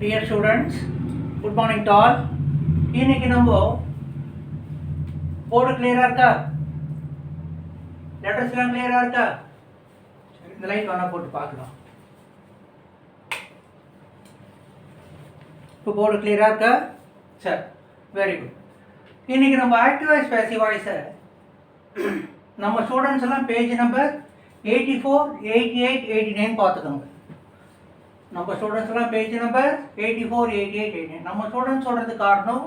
Dear students good morning டால் இன்னைக்கு நம்ம போர்டு கிளியராக இருக்கா? லெட்டர்ஸ்லாம் கிளியராக இருக்கா? இந்த லைட் வேணால் போட்டு பார்க்கலாம். இப்போ போர்டு கிளியராக இருக்கா? சார் வெரி குட் இன்னைக்கு நம்ம ஆக்டிவ் வாய்ஸ் பேசிவ் வாய்ஸை நம்ம ஸ்டூடெண்ட்ஸ் எல்லாம் page number eighty four eighty eight eighty nine பார்த்துக்கோங்க. நம்ம ஸ்டூடெண்ட்ஸ் எல்லாம் page number eighty four eighty eight eighty nine நம்ம ஸ்டூடெண்ட்ஸ் சொல்கிறது காரணம்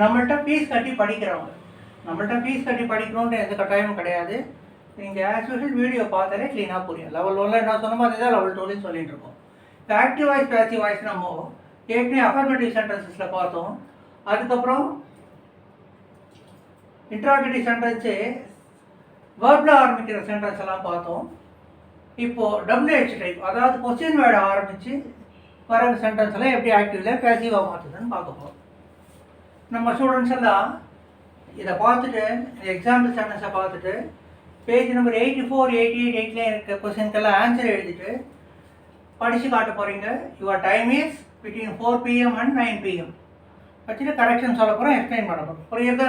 நம்மள்கிட்ட ஃபீஸ் கட்டி படிக்கிறவங்க. நம்மள்ட்ட ஃபீஸ் கட்டி படிக்கணுன்ற எந்த கட்டாயமும் கிடையாது. நீங்கள் ஆஸ் யூஷுவல் வீடியோ பார்த்தாலே க்ளீனாக புரியும். லெவல் ஒன்ல என்ன சொன்னமோ அதே தான் லெவல் டூலையும் சொல்லிட்டு இருக்கோம். இப்போ ஆக்டிவ் வாய்ஸ் பேசிவ் வாய்ஸ் நம்ம ஏற்கனவே அஃபர்மேட்டிவ் சென்டென்சஸில் பார்த்தோம். அதுக்கப்புறம் இன்ட்ராகேட்டிவ் சென்டென்ஸு வேர்பில் ஆரம்பிக்கிற சென்டென்ஸ் எல்லாம் பார்த்தோம். இப்போ டபிள்யூஹெச் டைப் அதாவது கொஸ்டின் வேர்டு ஆரம்பித்து வர சென்டன்ஸெல்லாம் எப்படி ஆக்டிவில் பேசிவாக மாற்றுதுன்னு பார்க்க போகிறோம் நம்ம ஸ்டூடெண்ட்ஸ் எல்லாம் இதை பார்த்துட்டு எக்ஸாம்பிள் சென்டென்ஸை பார்த்துட்டு page number eighty four eighty eight எயிட்லேயே இருக்க கொஸ்டின்க்கெல்லாம் ஆன்சர் எழுதிட்டு படித்து காட்ட போகிறீங்க your time is between four PM and nine PM வச்சுட்டு கரெக்ஷன் சொல்ல போகிறோம் எக்ஸ்பிளைன் பண்ண போகிறோம் புரியுதா?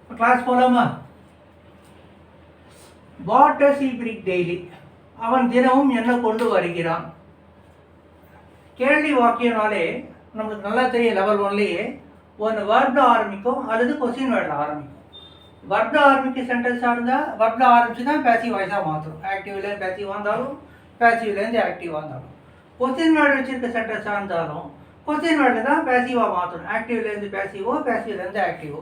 இப்போ கிளாஸ் போகலாமா what does he bring daily. அவன் தினமும் என்ன கொண்டு வருகிறான். கேள்வி வாக்கியனாலே நம்மளுக்கு நல்லா தெரியும் லெவல் ஒன்லேயே ஒன்று வர்டில் ஆரம்பிக்கும் அல்லது கொஸ்டின் வேர்டில் ஆரம்பிக்கும். வர்டில் ஆரம்பிக்க சென்டென்ஸாக இருந்தால் வர்டில் ஆரம்பிச்சு தான் பேசிவ் வாய்ஸாக மாற்றும் ஆக்டிவ்லேருந்து பேசிவாக இருந்தாலும் பேசிவ்லேருந்து ஆக்டிவாக இருந்தாலும் கொஸ்டின் வேர்டு வச்சுருக்க சென்டென்ஸாக இருந்தாலும் கொஸ்டின் வேர்டில் தான் பேசிவாக மாற்றணும் ஆக்டிவ்லேருந்து பேசிவோ பேசிவ்லேருந்து ஆக்டிவோ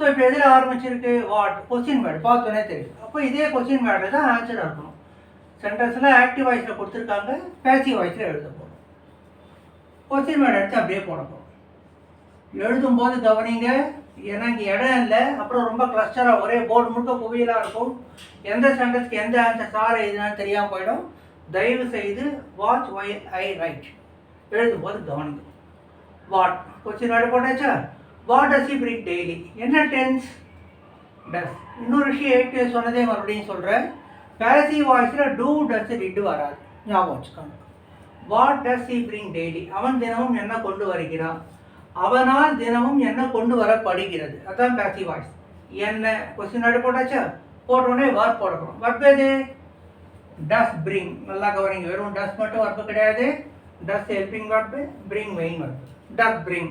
ஸோ இப்போ எதில் ஆரம்பிச்சிருக்கு? வாட் கொஸ்டின் வேர்டு பார்த்தோன்னே தெரியும். அப்போ இதே கொஸ்டின் வேர்டில் தான் ஆன்சர் இருக்கணும். சென்டென்ஸில் ஆக்டிவ் வாய்ஸில் கொடுத்துருக்காங்க. பேசிவ் வாய்ஸில் எழுத போகிறோம் கொஸ்டின் வேர்டு எடுத்து அப்படியே போட போகிறோம் எழுதும்போது கவனிங்க. ஏன்னா இங்கே இடம் இல்லை. அப்புறம் ரொம்ப கிளஸ்டராக ஒரே போர்டு முழுக்க குவியலாக இருக்கும். எந்த சென்டென்ஸ்க்கு எந்த ஆன்சர் சார் எதுனாலும் தெரியாமல் போயிடும். தயவு செய்து வாட்ச் ஒய் ஐ ரைட் எழுதும்போது கவனிங்க. வாட் கொஸ்டின் வேர்டு போட்டாச்சா? What does he bring daily என்ன டென்ஸ் டஸ் இன்னொரு விஷயம் ஏற்கனவே சொன்னதே மறுபடியும் சொல்கிறேன் பேசிவ் வாய்ஸில் டூ டஸ் டிட்டு வராது. ஞாபகம் வச்சுக்கோங்க. What does he bring daily அவன் தினமும் என்ன கொண்டு வருகிறான்? அவனால் தினமும் என்ன கொண்டு வரப்படுகிறது? அதான் பேசி வாய்ஸ் என்ன? கொஸ்டின் வேர்டு போட்டாச்சா? போட்டோடனே வர்க் போடணும். வர்க் எது? டஸ் பிரிங் நல்லா கவனிங்க. வெறும் டஸ் மட்டும் வர்ப்பு கிடையாது. Does helping verb bring main verb does bring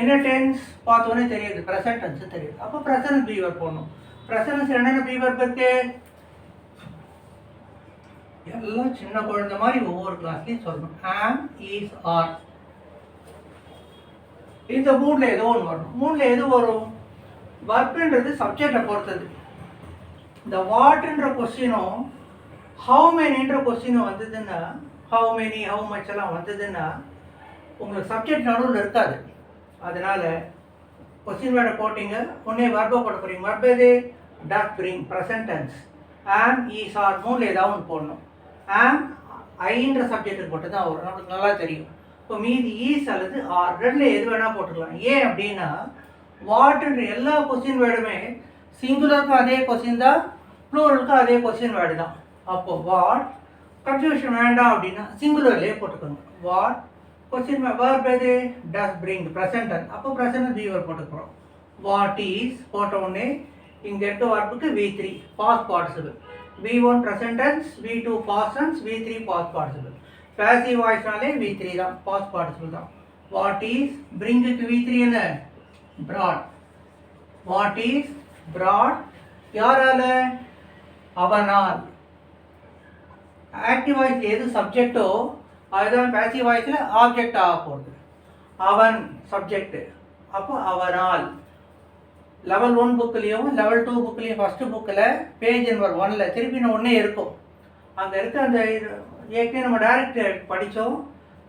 என்ன டென்ஸ் பார்த்தோன்னே தெரியுது. ப்ரெசன்ட் டென்ஸ் தெரியுது. அப்போ ப்ரெசன்ட் பீவர் போடணும். ப்ரெசன்ஸ் என்னென்ன பீவர் இருக்கு. எல்லாம் சின்ன குழந்தை மாதிரி ஒவ்வொரு கிளாஸ்லையும் சொல்லணும். ஆம் இஸ் ஆர் இந்த மூணில் ஏதோ ஒன்று வரணும். மூணில் எது வரும்? வர்க்குன்றது சப்ஜெக்டை பொறுத்தது. இந்த வாட்ன்ற கொஸ்டினும் ஹவு மெனின்ற கொஸ்டினும் வந்ததுன்னா ஹவு மெனி ஹவு மச் எல்லாம் வந்ததுன்னா உங்களுக்கு சப்ஜெக்ட் நடுவில் இருக்காது. அதனால் கொஸ்டின் வேர்டை போட்டிங்க உடனே வர்பை போட போகிறீங்க வர்ப் எது? Does bring present tense am is are மூணில் ஏதாவது ஒன்று போடணும். ஆம் ஐன்ற சப்ஜெக்ட் போட்டு தான் வரும். நமக்கு நல்லா தெரியும். இப்போ மீதி ஈஸ் அல்லது ஆர் ரெண்டில் எது வேணால் போட்டுக்கலாம். ஏன் அப்படின்னா வாட்ன்ற எல்லா கொஸ்டின் வேர்டுமே சிங்குலருக்கும் அதே கொஸ்டின் தான் ப்ளூரலுக்கும் அதே கொஸ்டின் வேர்டு தான். அப்போ வாட் கன்ஃபியூஷன் வேண்டாம் அப்படின்னா சிங்குலர்லேயே போட்டுக்கோங்க. வாட் கொஸ்டின் வேர்ப் எது டஸ் பிரிங் ப்ரெசன்ட் அப்போ ப்ரெசன்ட் பீவர் போட்டுக்கிறோம். வாட் இஸ் போட்ட உடனே இங்கே இருக்க வார்ப்புக்கு V three past participle V one present tense V two past tense V three past participle passive வாய்ஸ்னாலே V three தான் பாஸ் பார்ட்டிசிபிள் தான். What is பிரிங்குக்கு வி த்ரீ என்ன? ப்ராட் வாட் இஸ் ப்ராட் யாரால? அவனால். ஆக்டிவ் வாய்ஸ் எது சப்ஜெக்டோ அதுதான் passive வாய்ஸில் object ஆக போகுது. அவன் சப்ஜெக்ட்டு அப்போ அவனால் லெவல் ஒன் புக்லேயும் லெவல் டூ புக்லேயும் ஃபஸ்ட்டு புக்கில் பேஜ் நம்பர் ஒனில் திருப்பி நான் ஒன்றே இருக்கும். அங்கே இருக்க அந்த இது ஏற்கனவே நம்ம டைரக்ட் படித்தோம்.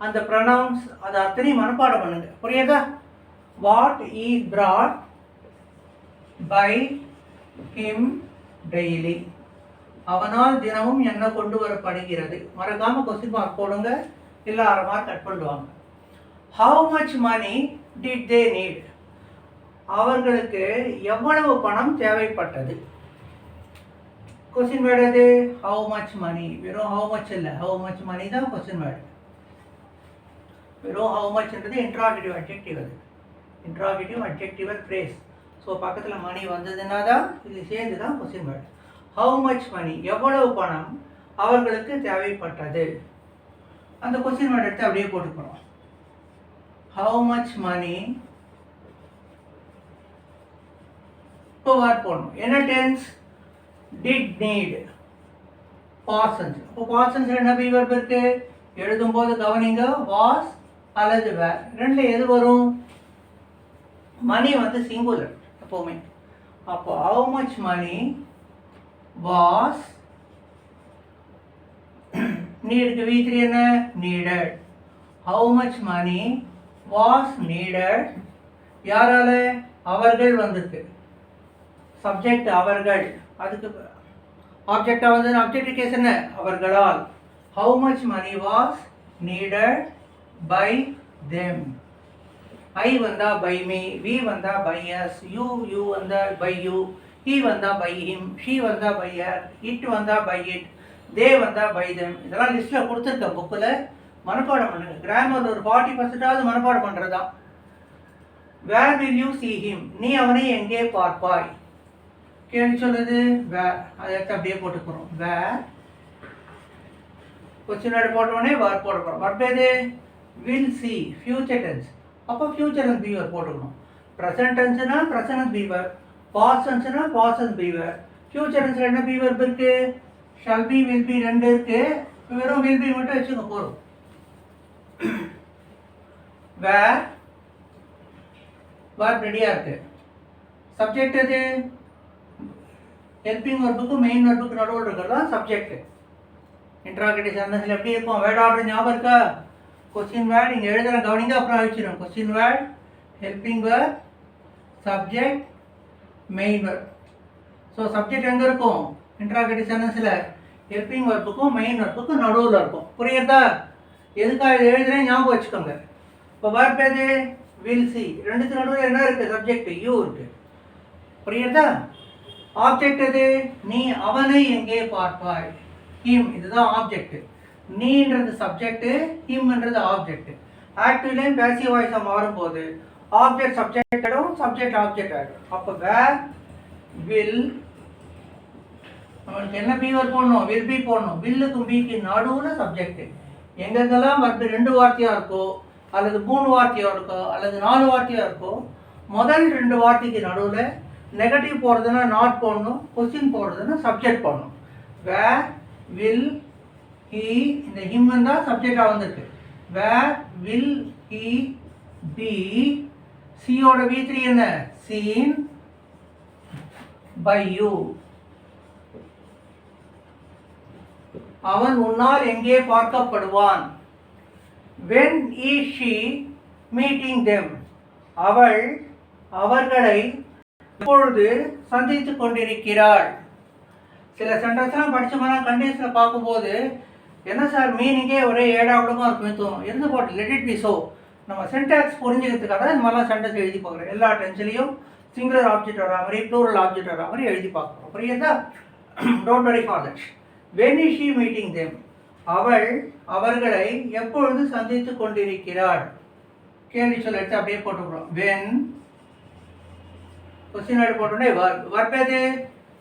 அந்த ப்ரனவுன்ஸ் அதை அத்தனையும் மனப்பாடம் பண்ணுங்க புரியுதா? What is brought by him daily அவனால் தினமும் என்ன கொண்டு வரப்படுகிறது? மறக்காமல் கொஸ்டின் மார்க் போடுங்க. இல்லை கட் பண்ணுவாங்க. How much money did they need அவர்களுக்கு எவ்வளவு பணம் தேவைப்பட்டது? கொஸ்டின் வேர்டு எது ஹவு மச் மணி வெறும் ஹவு மச் இல்லை. ஹவு மச் மணி தான் கொஸ்டின் வேர்டு வெறும் ஹவு மச்ன்றது இன்ட்ராகேட்டிவ் அட்ஜெக்டிவ் அது. இன்ட்ராகேட்டிவ் அட்ஜெக்டிவல் ஃப்ரேஸ் ஸோ பக்கத்தில் மணி வந்ததுன்னா தான் இது சேர்ந்து தான் question word how much money எவ்வளவு பணம் அவர்களுக்கு தேவைப்பட்டது? அந்த கொஸ்டின் வேர்டு எடுத்து அப்படியே போட்டுக்கணும் ஹவு மச் மணி இப்போ வேர்ட் போடணும். என்ன டென்ஸ் டிட் நீட் பாசன்ஸ் இப்போ பாசன்ஸ் என்ன பீவர் இருக்கு? எழுதும்போது கவனிங்க வாஸ் அல்லது வேர் ரெண்டு எது வரும்? மணி வந்து சிங்குலர் எப்போவுமே. அப்போ ஹவு மச் மணி வாஸ் நீடுக்கு வி என்ன? Needed how much money was needed யாரால? அவர்கள் வந்திருக்கு சப்ஜெக்ட் அவர்கள். அதுக்கு ஆப்ஜெக்டாக வந்து ஆப்ஜெக்ட் கேஸ் என்ன? அவர்களால். How much money was needed by them I வந்தா பை மீ வி வந்தா பை எஸ் யூ யூ வந்தா பை யூ ஹி வந்தா பை ஹிம் ஷி வந்தா பை ஹர் இட் வந்தா பை இட் தேவந்தா வந்தா இதெல்லாம் லிஸ்ட்டில் கொடுத்துருக்கேன் புக்கில் மனப்பாடம் பண்ணுங்க. கிராமர் ஒரு ஃபார்ட்டி பர்சன்டாவது மனப்பாடம் பண்ணுறதா where will you see him நீ அவனை எங்கே பார்ப்பாய்? கேள்வி சொல்லுது. வே அதை எடுத்து அப்படியே போட்டுக்கிறோம். வேர் கொஸ்டின் வேர்டு போட்டோடனே வேர் போட்டுக்கிறோம். வர்ப் எது? வில் சி ஃபியூச்சர் டென்ஸ் அப்போ ஃபியூச்சர் அண்ட் பீவர் போட்டுக்கணும். ப்ரெசன்ட் டென்ஸ்னா ப்ரெசன்ட் பீவர் பாஸ்ட் டென்ஸ்னா பாஸ்ட் பீவர் ஃபியூச்சர் டென்ஸில் என்ன பீவர் இருக்குது ஷல் பி வில் பி ரெண்டு இருக்கு. வெறும் வில் பி மட்டும் வச்சுக்க போதும். வேர் வேர் ரெடியாக இருக்கு. சப்ஜெக்ட் எது? ஹெல்பிங் ஒர்க்குக்கும் மெயின் ஒர்க்குக்கு நடுவில் இருக்கிறது தான் சப்ஜெக்ட் இன்ட்ராகேட்டிவ் சென்டென்ஸில் எப்படி இருக்கும்? வேர்ட் ஆர்டர் ஞாபகம் இருக்கா? கொஸ்டின் வேர்ட் இங்கே எழுதுகிற கவனிங்க அப்புறம் அழிச்சிடும் question word helping word subject main word so subject எங்கே இருக்கும்? இன்ட்ராகேட்டிவ் சென்டென்ஸில் ஹெல்பிங் ஒர்க்குக்கும் மெயின் ஒர்க்குக்கும் நடுவில் இருக்கும். புரியுதா எதுக்காக இது எழுதுறேன் ஞாபகம் வச்சுக்கோங்க. இப்போ வேர்ட் எது வில் சி ரெண்டுத்துக்கு நடுவில் என்ன இருக்குது சப்ஜெக்ட் யூ இருக்குது புரியுதா ஆப்ஜெக்ட் எது? நீ அவனை எங்கே பார்ப்பாய்? ஹிம் இதுதான் ஆப்ஜெக்ட் நீன்றது சப்ஜெக்ட் ஹிம்ன்றது ஆப்ஜெக்ட் ஆக்டிவ்லேயும் பேசிவ் வாய்ஸாக மாறும்போது ஆப்ஜெக்ட் சப்ஜெக்ட் ஆகிடும் சப்ஜெக்ட் ஆப்ஜெக்ட் ஆகிடும் அப்போ வேர் வில் நம்மளுக்கு என்ன பீவர் போடணும்? வில் பி போடணும். வில்லுக்கும் பிக்கு நடுவில் சப்ஜெக்ட் எங்கெங்கெல்லாம் வந்து ரெண்டு வார்த்தையாக இருக்கோ அல்லது மூணு வார்த்தையாக இருக்கோ அல்லது நாலு வார்த்தையாக இருக்கோ முதல் ரெண்டு வார்த்தைக்கு நடுவில் நெகட்டிவ் போடுறதுன்னா நாட் போடணும் கொஸ்டின் போடுறதுன்னா சப்ஜெக்ட் போடணும். வே வில் ஹி இந்த ஹிம் தான் சப்ஜெக்டாக வந்திருக்கு. வே வில் ஹி பி சியோட வி த்ரீ என்ன? சீன் பை யூ அவன் உன்னால் எங்கே பார்க்கப்படுவான்? When is she meeting them அவள் அவர்களை இப்பொழுது சந்தித்து கொண்டிருக்கிறாள். சில சென்டென்ஸ்லாம் படித்தோம்னா கண்டிஷனில் பார்க்கும்போது என்ன சார் மீனிங்கே ஒரே ஏடாவிடமாக இருக்கும் தோணும் இருந்து போட்டு? லெட் இட் பி சோ நம்ம சென்டாக்ஸ் புரிஞ்சுக்கிறதுக்காக இந்த மாதிரிலாம் சென்டென்ஸ் எழுதி பார்க்குறோம். எல்லா டென்ஸ்லேயும் சிங்குலர் ஆப்ஜெக்ட் வரா மாதிரி ப்ளூரல் ஆப்ஜெக்ட் வரா மாதிரி எழுதி பார்க்குறோம். புரியுதா? Don't worry for that when is meeting them அவள் அவர்களை எப்பொழுது சந்தித்து கொண்டிருக்கிறாள்? கேள்வி சொல்ல எடுத்து அப்படியே போட்டுக்கிறோம். வென் கொஸ்டின் வேர்டு போட்டோடனே verb is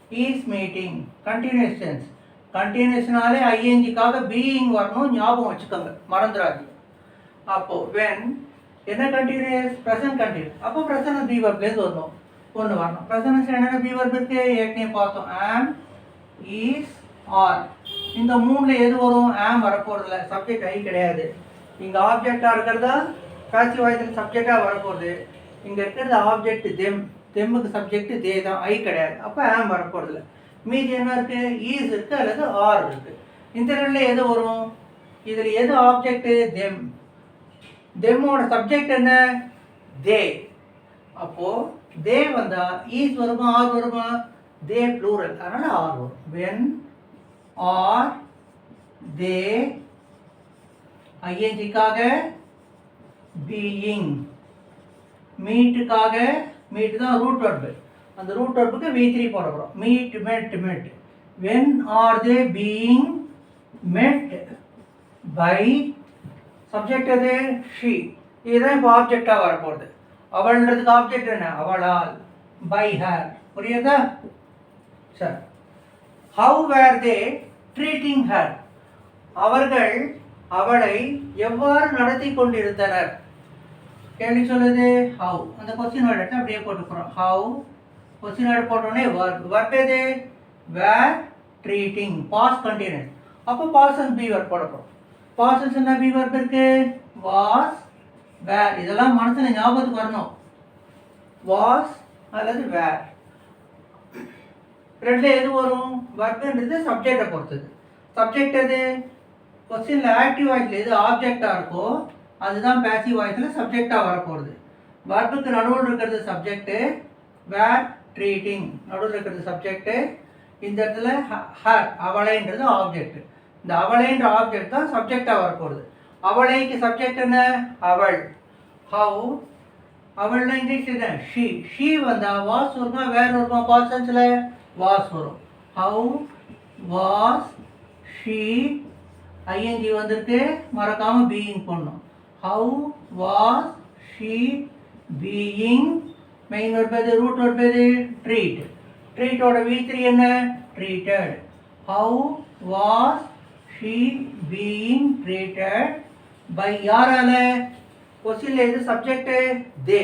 is meeting continuous tense கண்டினியூஸ்னாலே ஐஎன்ஜிக்காக பீயிங் வரணும் ஞாபகம் வச்சுக்கோங்க. மறந்துடாது அப்போது வென் என்ன கண்டினியூஸ் ப்ரெசன்ட் கண்டினியூஸ் அப்போ ப்ரெசன்ட் பி வர்ப்லேருந்து வரணும். ஒன்று வரணும். ப்ரெசன்ஸ் என்னென்ன பி வர்ப் ஏற்கனவே பார்த்தோம். ஆம் இஸ் ஆர் இந்த மூணில் எது வரும்? ஆம் வரப்போகிறதில்ல சப்ஜெக்ட் ஐ கிடையாது. இங்கே ஆப்ஜெக்டாக இருக்கிறதா? பேசி வாய்ஸில் சப்ஜெக்டாக வரப்போகுது இங்கே இருக்கிறது ஆப்ஜெக்ட் தெம் தெம்முக்கு சப்ஜெக்ட் தே தான். ஐ கிடையாது. அப்போ ஆம் வரப்போகிறதில்ல மீதி என்ன இருக்குது ஈஸ் இருக்குது அல்லது ஆர் இருக்குது இந்த ரெண்டில் எது வரும்? இதில் எது ஆப்ஜெக்ட் தெம் தெம்மோட சப்ஜெக்ட் என்ன? தே அப்போது தே வந்தால் ஈஸ் வருமா ஆர் வருமா? தே ப்ளூரல் அதனால் ஆர் வரும். வென் ஆர் தே ஐஎன்ஜிக்காக பீயிங். மீட்டுக்காக மீட் தான் ரூட் ஒர்பு அந்த ரூட் ஒர்புக்கு வி த்ரீ போட போகிறோம் meet met met. When are they being met by subject எது? ஷீ இதுதான் இப்போ ஆப்ஜெக்டாக வரப்போகுது. அவள்ன்றதுக்கு ஆப்ஜெக்ட் என்ன? அவளால். பை ஹேர் புரியுதா? Sir. How were they treating her அவர்கள் அவளை எவ்வாறு நடத்தி கொண்டிருந்தனர்? கேள்வி சொல்லுது? ஹவு அந்த கொஸ்டின் வேர்டு எடுத்து அப்படியே போட்டுக்கிறோம். ஹவு கொஸ்டின் வேர்டு போட்டோடனே ஒர்க் ஒர்க் எது? வேர் ட்ரீட்டிங் பாஸ் கண்டினியூஸ் அப்போ பாசன்ஸ் பி ஒர்க் போட போகிறோம் பாசன்ஸ் என்ன பி ஒர்க் இருக்கு? வாஸ் வேர் இதெல்லாம் மனசில் ஞாபகத்துக்கு வரணும். வாஸ் அல்லது வேர் ரெண்டில் எது வரும்? ஒர்க்குன்றது சப்ஜெக்டை பொறுத்தது. சப்ஜெக்ட் எது? கொஸ்டினில் ஆக்டிவ் வாய்ஸில் எது ஆப்ஜெக்டாக இருக்கோ அதுதான் பேசிவ் வாய்ஸில் சப்ஜெக்டாக வரப்போகிறது வர்க்குக்கு நடுவில் இருக்கிறது சப்ஜெக்ட்டு வேர் ட்ரீட்டிங் நடுவில் இருக்கிறது சப்ஜெக்ட்டு இந்த இடத்துல ஹர் அவளைன்றது ஆப்ஜெக்ட் இந்த அவளைன்ற ஆப்ஜெக்ட் தான் சப்ஜெக்டாக வரப்போகுது. அவளைக்கு சப்ஜெக்ட் என்ன? அவள். ஹவு அவள்னா இங்கிலீஷ் என்ன? ஷீ ஷீ வந்தா வாஸ் வருமா? வேற வருமா? பாசன்ஸில் வாஸ் வரும் ஹவு வாஸ் ஷீ ஐஎன்ஜி வந்திருக்கு. மறக்காமல் பீயிங் பண்ணும் how was she being main வருப்பது root வருப்பது ட்ரீட் ட்ரீட்டோட வீத்திரி என்ன? Treated how was she being treated by யாரால? கொஸ்டின்ல எது சப்ஜெக்ட் தே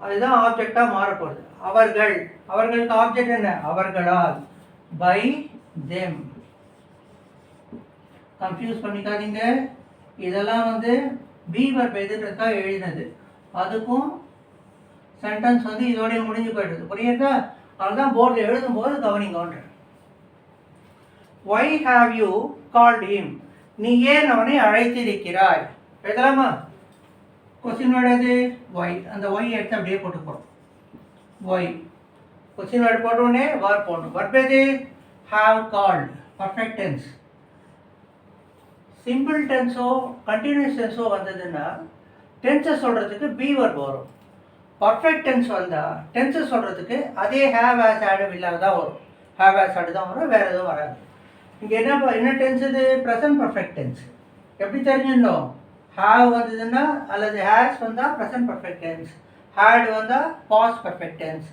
அதுதான் ஆப்ஜெக்டாக மாறப்போகுது. அவர்கள் அவர்களுக்கு ஆப்ஜெக்ட் என்ன? அவர்களால் பை தெம் கன்ஃபியூஸ் பண்ணிக்காதீங்க. இதெல்லாம் வந்து பீவர் வர்ப் எதுன்றதுக்காக எழுதினது. அதுக்கும் சென்டென்ஸ் வந்து இதோடய முடிஞ்சு போயிடுது. புரியுதா? அதுதான் போர்டில் எழுதும்போது கவனிங்கன்ற why have you called him நீ ஏன் அவனை அழைத்திருக்கிறாய்? எழுதலாமா? கொஸ்டின் வேர்டு ஒய் அந்த ஒய் எடுத்து அப்படியே போட்டு போகிறோம் ஒய் கொஸ்டின் வேர்டு போட்ட உடனே வார் போடணும். வர்ப் எது have called perfect tense simple டென்ஸோ continuous டென்ஸோ வந்ததுன்னா டென்ஸை சொல்கிறதுக்கு பி வர்ப் வரும். பர்ஃபெக்ட் டென்ஸ் வந்தால் டென்ஸை சொல்கிறதுக்கு அதே ஹேவ் ஆஸ் ஆடு இல்லாத தான் வரும். ஹேவ் ஆஸ் ஆடு தான் வரும் வேறு எதுவும் வராது. இங்கே என்ன என்ன டென்ஸ் இது? ப்ரெசன்ட் பர்ஃபெக்ட் டென்ஸ் எப்படி தெரிஞ்சிடணும் ஹேவ் வந்ததுன்னா அல்லது ஹேஸ் வந்தால் ப்ரெசன்ட் பர்ஃபெக்ட் டென்ஸ் ஹேட் வந்தால் பாஸ் பர்ஃபெக்ட் டென்ஸ்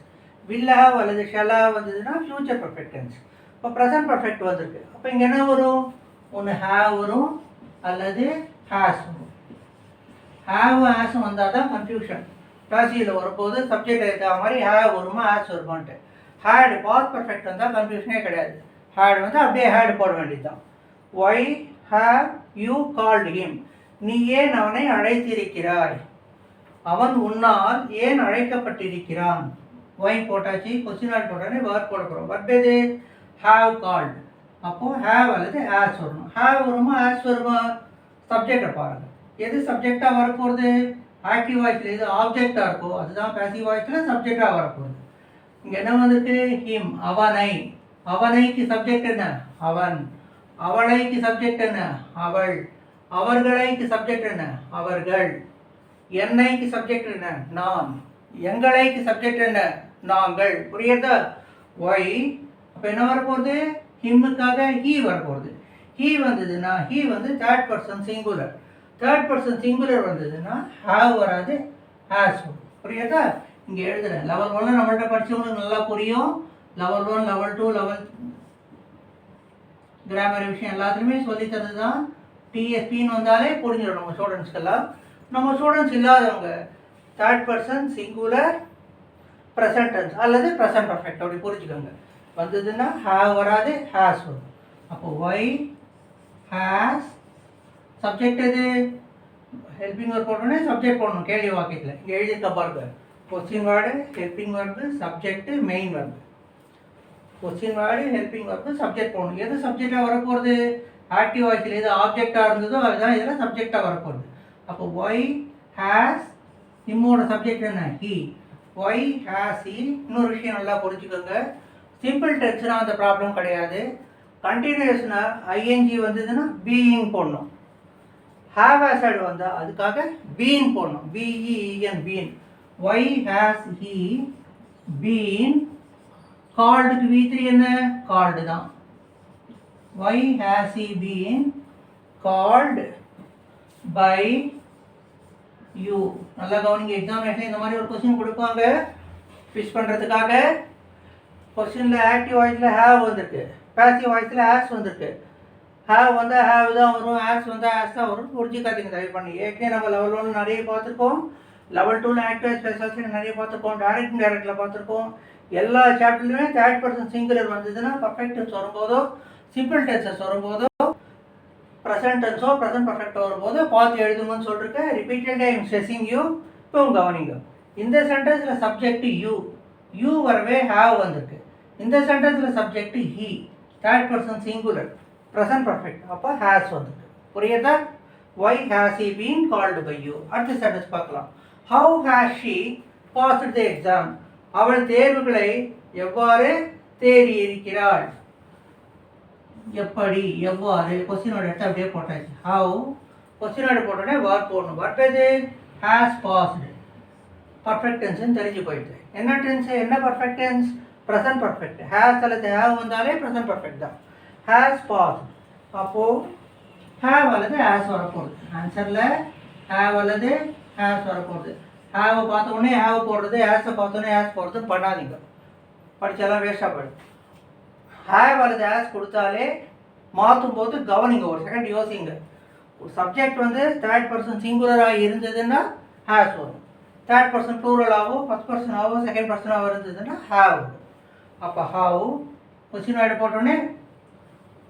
will அல்லது shall வந்ததுன்னா ஃப்யூச்சர் பர்ஃபெக்ட் டென்ஸ் இப்போ ப்ரெசன்ட் பர்ஃபெக்ட் வந்திருக்கு. அப்போ இங்கே என்ன வரும்? ஒன்று ஹேவ் வரும் அல்லது ஹேஸ் வரும். ஹேவ் ஹேஸும் வந்தால் தான் கன்ஃபியூஷன் பேசியில் வரும்போது சப்ஜெக்ட் இருக்க மாதிரி ஹேவ் வருமா ஹேஸ் வருமான்ட்டு. ஹேட் பாஸ் பர்ஃபெக்ட் வந்தால் கன்ஃபியூஷனே கிடையாது. ஹேட் வந்து அப்படியே ஹேட் போட வேண்டியதுதான். Why have you called him நீ ஏன் அவனை அழைத்திருக்கிறாய்? அவன் உன்னால் ஏன் அழைக்கப்பட்டிருக்கிறான்? ஒய் போட்டாச்சு? கொஸ்டின் ஆர்ட் உடனே வேர் போட போகிறோம் வர்ப் எது? ஹாவ் கால்ட் அப்போ ஹேவ் அல்லது ஆஸ் வரணும் ஹேவ் வருமா? ஆஸ் வருமா? சப்ஜெக்டை பாருங்கள் எது சப்ஜெக்டாக வரப்போகிறது ஆக்டிவ் வாய்ஸில் எது ஆப்ஜெக்டாக இருக்கோ அதுதான் பேசிவ் வாய்ஸில் சப்ஜெக்டாக வரப்போகுது. இங்கே என்ன வந்திருக்கு? ஹிம் அவனை. அவனைக்கு சப்ஜெக்ட் என்ன? அவன். அவளைக்கு சப்ஜெக்ட் என்ன? அவள். அவர்களைக்கு சப்ஜெக்ட் என்ன? அவர்கள். என்னைக்கு சப்ஜெக்ட் என்ன? நான் எங்களைக்கு சப்ஜெக்ட் என்ன? நாங்கள். புரியுதா? ஒய் அப்போ என்ன வரப்போகுது? ஹிம்முக்காக ஹீ வரப்போகுது. ஹீ வந்ததுன்னா ஹீ வந்து third person singular third person singular வந்ததுன்னா ஹாவ் வராது ஹேஸ் வரும். புரியுதா? இங்கே எழுதுறேன். லெவல் ஒன்று நம்மள்கிட்ட படித்தவங்களுக்கு நல்லா புரியும். Level one level two level grammar விஷயம் எல்லாத்துலேயுமே சொல்லி தந்தது தான் டிஎஸ்பின்னு வந்தாலே புரிஞ்சிடும் நம்ம ஸ்டூடெண்ட்ஸ்க்கெல்லாம் நம்ம ஸ்டூடெண்ட்ஸ் இல்லாதவங்க தேர்ட் பர்சன் சிங்குலர் ப்ரெசன்ட் அல்லது ப்ரெசன்ட் பர்ஃபெக்ட் அப்படி புரிஞ்சுக்கோங்க. வந்ததுன்னா ஹேவ் வராது ஹேஸ் வரும். அப்போ ஒய் ஹேஸ் சப்ஜெக்ட் எது? ஹெல்பிங் ஒர்க் போட்டோன்னே சப்ஜெக்ட் போடணும் கேள்வி வாக்கியத்தில். இங்கே எழுதியிருக்க பாருங்க. Question word helping verb subject main verb question word helping verb subject போடணும். எது சப்ஜெக்டாக வரப்போகிறது ஆக்டிவ் வாய்ஸில் எது ஆப்ஜெக்டாக இருந்ததோ அதுதான் இதில் சப்ஜெக்டாக வரப்போகுது. அப்போ ஒய் ஹேஸ் இம்மோட சப்ஜெக்ட் என்ன? ஹி ஒய் ஹேஸ் ஹி இன்னொரு விஷயம் நல்லா புரிஞ்சுக்கோங்க. சிம்பிள் டெக்ஸ்ட்னால் அந்த ப்ராப்ளம் கிடையாது. கண்டினியூஸ்னால் ஐஎன்ஜி வந்ததுன்னா பீயிங் போடணும். ஹேவ் ஆசைடு வந்தால் அதுக்காக பீன் போடணும். B E N been why has he been கால்டுக்கு V three என்ன? கால்டு தான். Why has he been called by you நல்லா கவனிங்க எக்ஸாமினேஷன் இந்த மாதிரி ஒரு கொஸ்டின் கொடுப்பாங்க. ஃபிஷ் பண்ணுறதுக்காக கொஸ்டினில் ஆக்டிவ் வாய்ஸில் ஹேவ் வந்திருக்கு. பேசிவ் வாய்ஸில் ஆஸ் வந்திருக்கு. ஹேவ் வந்தால் ஹேவ் தான் வரும். ஆஸ் வந்து ஆஸ் தான் வரும். புரிஞ்சுக்காதீங்க தயவு பண்ணி. ஏற்கனவே நம்ம லெவல் ஒன்று நிறைய பார்த்துருக்கோம். லெவல் டூவில் ஆக்டிவ் ஸ்பெஷல்ஸில் நிறைய பார்த்துருக்கோம். டேரக்ட் டேரக்டில் பார்த்துருக்கோம். எல்லா சாப்டர்லையுமே தேர்ட் பர்சன் சிங்குலர் வந்ததுன்னா பர்ஃபெக்ட் டென்ஸ் வரும்போதோ சிம்பிள் டென்சஸ் வரும்போதோ ப்ரெசன்ட் டென்ஸோ ப்ரெசன்ட் பர்ஃபெக்ட் வரும்போது பார்த்து எழுதுங்கன்னு சொல்லிருக்கேன் ரிப்பீட்டட் டைம் ஸ்ட்ரெஸ்ஸிங் யூ இப்போ கவனிங்க. இந்த சென்டென்ஸில் சப்ஜெக்ட் யூ யூ வரவே ஹேவ் வந்திருக்கு. இந்த சென்டென்ஸில் subject he third person singular present perfect அப்போ ஹேஸ் வந்திருக்கு. புரியுதா? Why has he been called by you அடுத்த சென்டென்ஸ் பார்க்கலாம். How has she passed the exam அவள் தேர்வுகளை எவ்வாறு தேறி இருக்கிறாள் எப்படி எவ்வாறு கொஸ்டினோட எடுத்து அப்படியே போட்டாச்சு. ஹவு கொஸ்டினோட போட்டோடனே வார் போடணும். வாட் எது? ஹேஸ் பாஸ்டு பர்ஃபெக்ட் டென்ஸ்னு தெரிஞ்சு போயிடுது. என்ன டென்ஸ் என்ன perfect tense present perfect has அல்லது ஹேவ் வந்தாலே ப்ரெசன்ட் பர்ஃபெக்ட் தான். ஹேஸ் பாஸ்டு அப்போது ஹேவ் அல்லது ஹேஸ் வரப்போகுது. ஆன்சரில் ஹேவ் அல்லது ஹேஸ் வரப்போகுது. ஹேவை பார்த்த உடனே ஹேவ் போடுறது ஹேஸை பார்த்தோன்னே ஹேஸ் போடுறது பண்ணாதீங்க. படித்தாலாம் வேஸ்ட்டாக போயிடும். ஹேவ் அல்லது ஹேஸ் கொடுத்தாலே மாற்றும் போது கவனிங்க ஒரு செகண்ட் யோசிங்க. ஒரு சப்ஜெக்ட் வந்து தேர்ட் பர்சன் சிங்குலராக இருந்ததுன்னா ஹேஸ் வரும். தேர்ட் பர்சன் ப்ளூரலாகவோ ஃபஸ்ட் பர்சனாகவோ செகண்ட் பர்சனாகவோ இருந்ததுன்னா ஹேவ் அப்போ ஹாவ் கொஸ்டின் வேர்டு போட்டோன்னே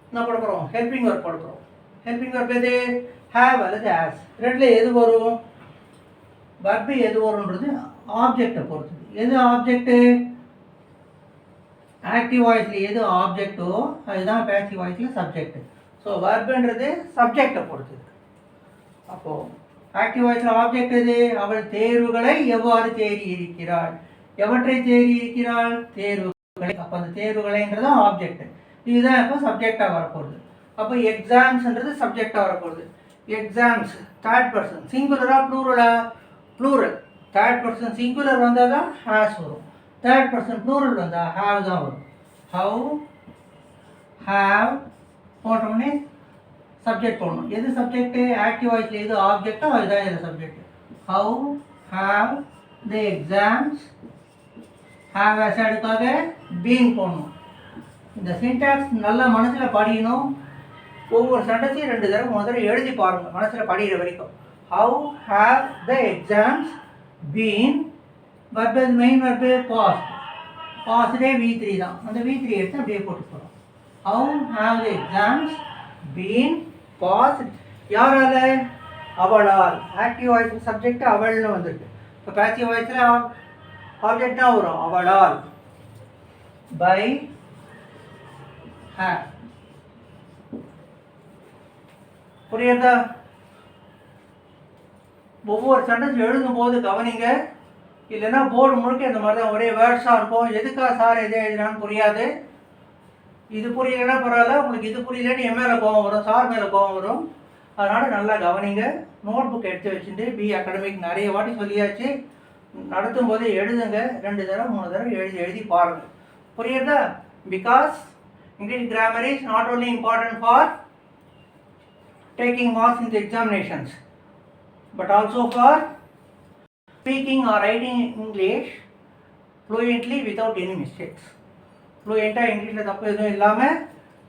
என்ன போட போகிறோம் ஹெல்பிங் ஒர்க் போட போகிறோம் ஹெல்பிங் ஒர்க் எது? ஹேவ் அல்லது ஹேஸ் ரெண்டில் எது வரும்? வர்பு எது வரும்ன்றது ஆப்ஜெக்டை பொறுத்தது. எது ஆப்ஜெக்ட்டு ஆக்டிவ் வாய்ஸில் எது ஆப்ஜெக்டோ அதுதான் பேசிவ் வாய்ஸில் சப்ஜெக்ட் ஸோ வர்புன்றது சப்ஜெக்டை பொறுத்தது. அப்போது ஆக்டிவ் வாய்ஸில் ஆப்ஜெக்ட் எது? அவள் தேர்வுகளை எவ்வாறு தேறி இருக்கிறாள்? எவற்றை தேறி இருக்கிறாள்? தேர்வுகளை. அப்போ அந்த தேர்வுகளைன்றது ஆப்ஜெக்ட் இதுதான் இப்போ சப்ஜெக்டாக வரப்போகுது. அப்போ எக்ஸாம்ஸ்ன்றது சப்ஜெக்டாக வரப்போகுது. எக்ஸாம்ஸ் தேர்ட் பர்சன் சிங்குலராக ப்ளூரலா ப்ளூரல் தேர்ட் பர்சன் சிங்குலர் வந்தால் தான் ஹேஸ் வரும். தேர்ட் பர்சன் ப்ளூரல் வந்தால் ஹாவ் தான் வரும் ஹவு ஹேவ் போட்டோடனே சப்ஜெக்ட் போடணும் எது சப்ஜெக்ட்டு ஆக்டிவ் வாய்ஸில் எது ஆப்ஜெக்டோ அதுதான் இதில் subject how have the exams have அசடுக்காக been போடணும். இந்த சின்டாக்ஸ் நல்லா மனசில் படிக்கணும். ஒவ்வொரு சென்டென்ஸையும் ரெண்டு தடவை முதல்ல தடவை எழுதி பாருங்கள் மனசில் படிக்கிற வரைக்கும். How have the exams been verb main verb passed. Paste V three தான். அந்த வி த்ரீ எடுத்து அப்படியே போட்டு போகிறோம் how have the exams been passed யாரால? அவளால். ஆக்டிவ் வாய்ஸ் சப்ஜெக்ட் அவள்னு வந்திருக்கு. இப்போ பேசிவ் வாய்ஸில் ஆப்ஜெக்ட் தான் வரும். அவளால். பை ஹே புரியுதா? ஒவ்வொரு சென்டென்ஸ் எழுதும்போது கவனிங்க. இல்லைன்னா போர்டு முழுக்க இந்த மாதிரி தான் ஒரே வேர்ட்ஸாக இருக்கும். எதுக்காக சார் எது எழுதினான்னு புரியாது. இது புரியலன்னா பரவாயில்ல உங்களுக்கு இது புரியலன்னு என் மேலே கோவம் வரும் சார் மேலே கோவம் வரும். அதனால் நல்லா கவனிங்க. நோட் புக் எடுத்து வச்சுட்டு பி அகாடமிக் நிறைய வாட்டி சொல்லியாச்சு. நடத்தும் போது எழுதுங்க. ரெண்டு தடவை மூணு தடவை எழுதி எழுதி பாருங்கள் புரியுதா? Because English grammar is not only important for taking marks in the examinations but also for speaking or writing English fluently without any mistakes ஃப்ளூயண்ட்டாக இங்கிலீஷில் தப்பு எதுவும் இல்லாமல்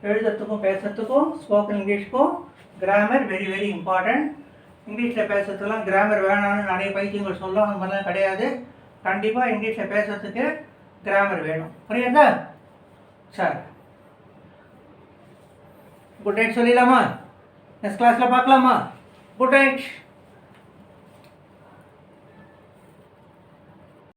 எழுதுறதுக்கும் பேசுறதுக்கும் ஸ்போக்கன் இங்கிலீஷ்க்கும் கிராமர் வெரி வெரி இம்பார்ட்டண்ட் இங்கிலீஷில் பேசுறதுக்கெல்லாம் கிராமர் வேணாம்னு நிறைய பைத்தியங்கள் சொல்லும் அந்த மாதிரிலாம் கிடையாது. கண்டிப்பாக இங்கிலீஷில் பேசுறதுக்கு கிராமர் வேணும். புரியுதா? சார். குட் நைட் சொல்லிடலாமா? நெக்ஸ்ட் கிளாஸில் பார்க்கலாமா? Good night